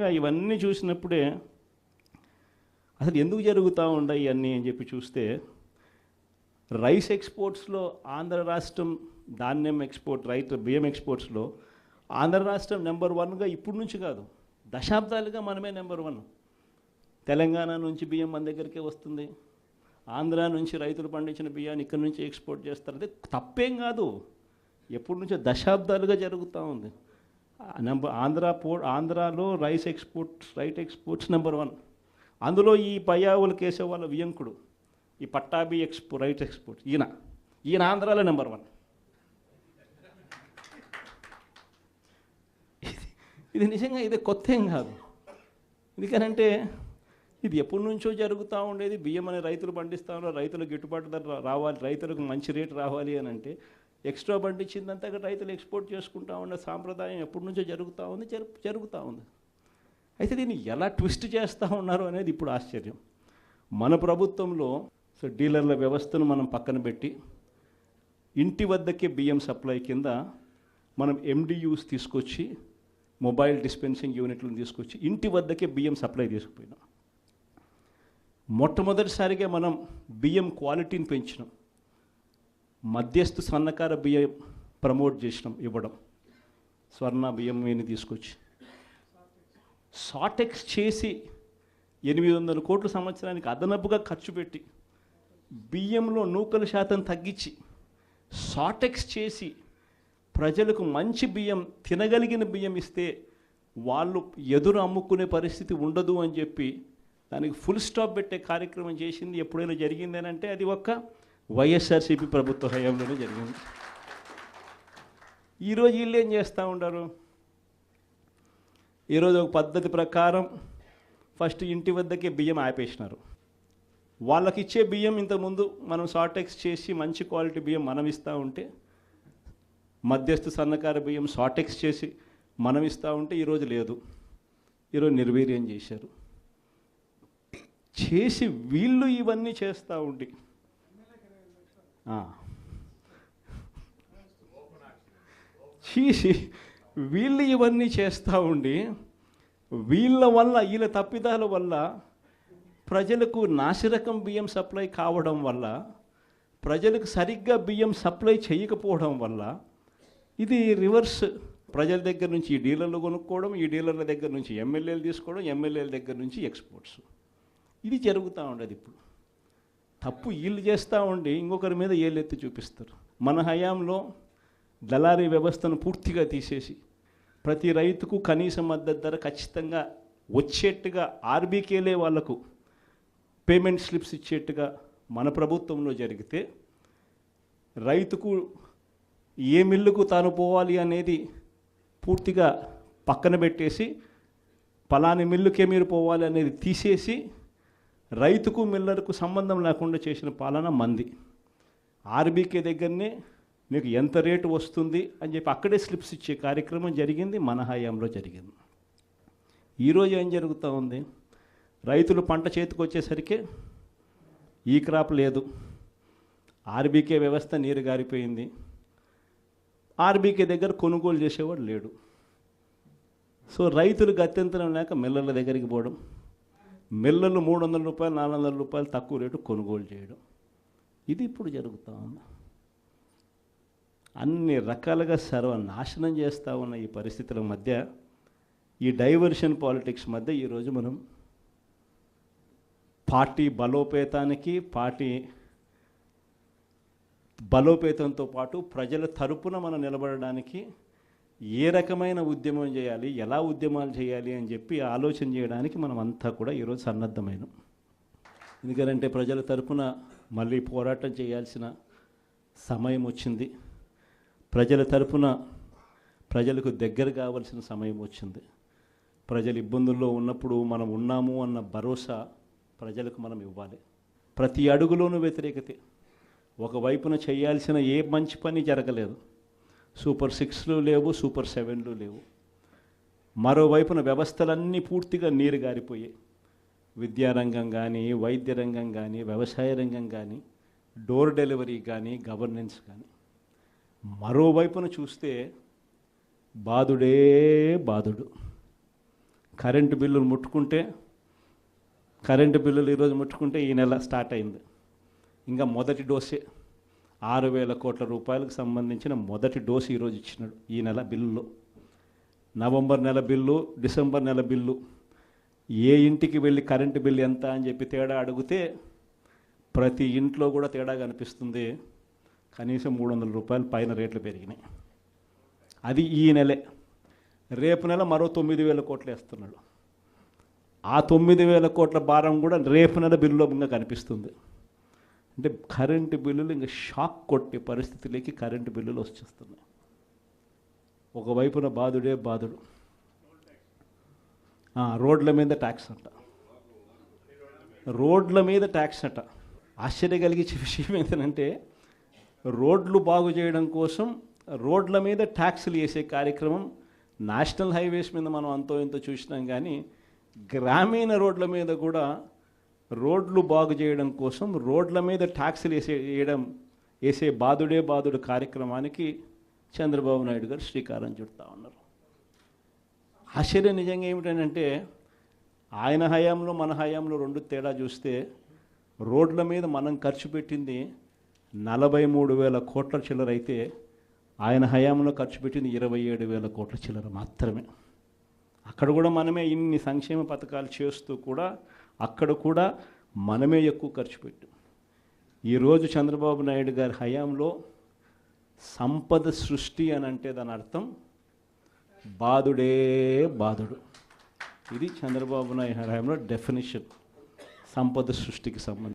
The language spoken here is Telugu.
ఇవన్నీ చూసినప్పుడే అసలు ఎందుకు జరుగుతూ ఉన్నాయి ఇవన్నీ అని చెప్పి చూస్తే రైస్ ఎక్స్పోర్ట్స్లో ఆంధ్ర రాష్ట్రం ధాన్యం ఎక్స్పోర్ట్ రైతు బియ్యం ఎక్స్పోర్ట్స్లో ఆంధ్ర రాష్ట్రం నెంబర్ వన్గా ఇప్పుడు నుంచి కాదు దశాబ్దాలుగా మనమే నెంబర్ వన్. తెలంగాణ నుంచి బియ్యం మన దగ్గరికే వస్తుంది. ఆంధ్ర నుంచి రైతులు పండించిన బియ్యాన్ని ఇక్కడ నుంచి ఎక్స్పోర్ట్ చేస్తారు. అదే తప్పేం కాదు. ఎప్పటి నుంచో దశాబ్దాలుగా జరుగుతూ ఉంది. నెంబర్ ఆంధ్ర పో ఆంధ్రాలో rice exports right exports number one. అందులో ఈ పయ్యావులు కేసేవాళ్ళ వియంకుడు ఈ పట్టాభి ఎక్స్పో రైట్ ఎక్స్పోర్ట్ ఈయన. ఈయన ఆంధ్రాలో నెంబర్ వన్. ఇది- ఇది నిజంగా ఇది కొత్త ఏం కాదు. ఎందుకనంటే ఇది ఎప్పటి నుంచో జరుగుతూ ఉండేది. బియ్యం అనే రైతులు పండిస్తామో రైతులకు గిట్టుబాటు ధర రావాలి రైతులకు మంచి రేటు రావాలి అని అంటే ఎక్స్ట్రా పండించిందంతా రైతులు ఎక్స్పోర్ట్ చేసుకుంటా ఉన్న సాంప్రదాయం ఎప్పటి నుంచో జరుగుతూ ఉంది జరుగుతూ ఉంది. అయితే దీన్ని ఎలా ట్విస్ట్ చేస్తూ ఉన్నారు అనేది ఇప్పుడు ఆశ్చర్యం. మన ప్రభుత్వంలో సో డీలర్ల వ్యవస్థను మనం పక్కన పెట్టి ఇంటి వద్దకే బియ్యం సప్లై కింద మనం ఎండియూస్ తీసుకొచ్చి మొబైల్ డిస్పెన్సింగ్ యూనిట్లను తీసుకొచ్చి ఇంటి వద్దకే బియ్యం సప్లై తీసుకుపోయినాం. మొట్టమొదటిసారిగా మనం బియ్యం క్వాలిటీని పెంచినాం. మధ్యస్థు సన్నకార బియ్యం ప్రమోట్ చేసినాం ఇవ్వడం. స్వర్ణ బియ్యం మీద తీసుకొచ్చి. షార్టెక్స్ చేసి ఎనిమిది వందల కోట్ల సంవత్సరానికి అదనపుగా ఖర్చు పెట్టి బియ్యంలో నూకల శాతం తగ్గించి షార్టెక్స్ చేసి ప్రజలకు మంచి బియ్యం తినగలిగిన బియ్యం ఇస్తే వాళ్ళు ఎదురు అమ్ముకునే పరిస్థితి ఉండదు అని చెప్పి దానికి ఫుల్ స్టాప్ పెట్టే కార్యక్రమం చేసింది ఎప్పుడైనా జరిగిందేనంటే అది ఒక్క వైఎస్ఆర్సీపీ ప్రభుత్వ హయాంలోనే జరిగింది. ఈరోజు వీళ్ళు ఏం చేస్తూ ఉంటారు ఈరోజు ఒక పద్ధతి ప్రకారం ఫస్ట్ ఇంటి వద్దకే బియ్యం ఆపేసినారు. వాళ్ళకి ఇచ్చే బియ్యం ఇంతకుముందు మనం షార్టెక్స్ చేసి మంచి క్వాలిటీ బియ్యం మనం ఇస్తూ ఉంటే మధ్యస్థ సన్నకార బియ్యం షార్టెక్స్ చేసి మనం ఇస్తూ ఉంటే ఈరోజు లేదు. ఈరోజు నిర్వీర్యం చేశారు. చేసి వీళ్ళు ఇవన్నీ చేస్తూ ఉండి చీసి వీళ్ళు ఇవన్నీ చేస్తూ ఉండి వీళ్ళ వల్ల వీళ్ళ తప్పిదాల వల్ల ప్రజలకు నాసిరకం బియ్యం సప్లై కావడం వల్ల ప్రజలకు సరిగ్గా బియ్యం సప్లై చేయకపోవడం వల్ల ఇది రివర్స్ ప్రజల దగ్గర నుంచి ఈ డీలర్లు కొనుక్కోవడం ఈ డీలర్ల దగ్గర నుంచి ఎమ్మెల్యేలు తీసుకోవడం ఎమ్మెల్యేల దగ్గర నుంచి ఎక్స్పోర్ట్స్. ఇది జరుగుతూ ఉండదు ఇప్పుడు. తప్పు వీళ్ళు చేస్తూ ఉండి ఇంకొకరి మీద ఏళ్ళెత్తి చూపిస్తారు. మన హయాంలో దళారీ వ్యవస్థను పూర్తిగా తీసేసి ప్రతి రైతుకు కనీస మద్దతు ధర ఖచ్చితంగా వచ్చేట్టుగా ఆర్బీకేలే వాళ్ళకు పేమెంట్ స్లిప్స్ ఇచ్చేట్టుగా మన ప్రభుత్వంలో జరిగితే రైతుకు ఏ మిల్లుకు తాను పోవాలి అనేది పూర్తిగా పక్కన పెట్టేసి పలాని మిల్లుకే మీరు పోవాలి అనేది తీసేసి రైతుకు మిల్లర్కు సంబంధం లేకుండా చేసిన పాలన మంది. ఆర్బీకే దగ్గరనే మీకు ఎంత రేటు వస్తుంది అని చెప్పి అక్కడే స్లిప్స్ ఇచ్చే కార్యక్రమం జరిగింది మన హయాంలో జరిగింది. ఈరోజు ఏం జరుగుతూ ఉంది? రైతులు పంట చేతికి వచ్చేసరికి ఈ క్రాప్ లేదు. ఆర్బీకే వ్యవస్థ నీరు గారిపోయింది. ఆర్బీకే దగ్గర కొనుగోలు చేసేవాడు లేడు. సో రైతులు గత్యంతరం లేక మిల్లర్ల దగ్గరికి పోవడం మిల్లలు మూడు వందల రూపాయలు నాలుగు వందల రూపాయలు తక్కువ రేటు కొనుగోలు చేయడం. ఇది ఇప్పుడు జరుగుతూ ఉంది. అన్ని రకాలుగా సర్వనాశనం చేస్తూ ఉన్న ఈ పరిస్థితుల మధ్య ఈ డైవర్షన్ పాలిటిక్స్ మధ్య ఈరోజు మనం పార్టీ బలోపేతానికి పార్టీ బలోపేతంతో పాటు ప్రజల తరపున మనం నిలబడడానికి ఏ రకమైన ఉద్యమం చేయాలి ఎలా ఉద్యమాలు చేయాలి అని చెప్పి ఆలోచన చేయడానికి మనం అంతా కూడా ఈరోజు సన్నద్ధమైన. ఎందుకంటే ప్రజల తరపున మళ్ళీ పోరాటం చేయాల్సిన సమయం వచ్చింది. ప్రజల తరపున ప్రజలకు దగ్గర కావాల్సిన సమయం వచ్చింది. ప్రజలు ఇబ్బందుల్లో ఉన్నప్పుడు మనం ఉన్నాము అన్న భరోసా ప్రజలకు మనం ఇవ్వాలి. ప్రతి అడుగులోనూ వ్యతిరేకతే. ఒకవైపున చేయాల్సిన ఏ మంచి పని జరగలేదు. సూపర్ సిక్స్లు లేవు సూపర్ సెవెన్లు లేవు. మరోవైపున వ్యవస్థలన్నీ పూర్తిగా నీరు గారిపోయాయి విద్యారంగం కానీ వైద్య రంగం కానీ వ్యవసాయ రంగం కానీ డోర్ డెలివరీ కానీ గవర్నెన్స్ కానీ మరోవైపున చూస్తే బాధుడే బాధుడు కరెంటు బిల్లులు ముట్టుకుంటే కరెంటు బిల్లులు ఈరోజు ముట్టుకుంటే ఈ నెల స్టార్ట్ అయింది. ఇంకా మొదటి డోసే. ఆరు వేల కోట్ల రూపాయలకు సంబంధించిన మొదటి డోసు ఈరోజు ఇచ్చినాడు ఈ నెల బిల్లులో. నవంబర్ నెల బిల్లు డిసెంబర్ నెల బిల్లు ఏ ఇంటికి వెళ్ళి కరెంటు బిల్లు ఎంత అని చెప్పి తేడా అడిగితే ప్రతి ఇంట్లో కూడా తేడా కనిపిస్తుంది. కనీసం మూడు వందల రూపాయలు పైన రేట్లు పెరిగినాయి. అది ఈ నెలే. రేపు నెల మరో తొమ్మిది వేల కోట్లు వేస్తున్నాడు. ఆ తొమ్మిది వేల కోట్ల భారం కూడా రేపు నెల బిల్లులో కనిపిస్తుంది. అంటే కరెంటు బిల్లులు ఇంకా షాక్ కొట్టే పరిస్థితిలోకి కరెంటు బిల్లులు వచ్చేస్తున్నాయి. ఒకవైపున బాధుడే బాధుడు. రోడ్ల మీద ట్యాక్స్ అంట. రోడ్ల మీద ట్యాక్స్ అట. ఆశ్చర్య కలిగించే విషయం ఏంటంటే రోడ్లు బాగు చేయడం కోసం రోడ్ల మీద ట్యాక్స్లు వేసే కార్యక్రమం నేషనల్ హైవేస్ మీద మనం అంతో ఇంతో చూసినాం కానీ గ్రామీణ రోడ్ల మీద కూడా రోడ్లు బాగు చేయడం కోసం రోడ్ల మీద ట్యాక్సులు వేసే వేయడం వేసే బాధుడే బాధుడు కార్యక్రమానికి చంద్రబాబు నాయుడు గారు శ్రీకారం చుడతా ఉన్నారు. ఆశ్చర్యం నిజంగా ఏమిటంటే ఆయన హయాంలో మన హయాంలో రెండు తేడా చూస్తే రోడ్ల మీద మనం ఖర్చు పెట్టింది నలభై మూడు వేల కోట్ల చిల్లర అయితే ఆయన హయాంలో ఖర్చు పెట్టింది ఇరవై ఏడు వేల కోట్ల చిల్లర మాత్రమే. అక్కడ కూడా మనమే ఇన్ని సంక్షేమ పథకాలు చేస్తూ కూడా అక్కడ కూడా మనమే ఎక్కువ ఖర్చు పెట్టాం. ఈరోజు చంద్రబాబు నాయుడు గారి హయాంలో సంపద సృష్టి అని అంటే దాని అర్థం బాధుడే బాధుడు. ఇది చంద్రబాబు నాయుడు హయాంలో డెఫినేషన్ సంపద సృష్టికి సంబంధించి.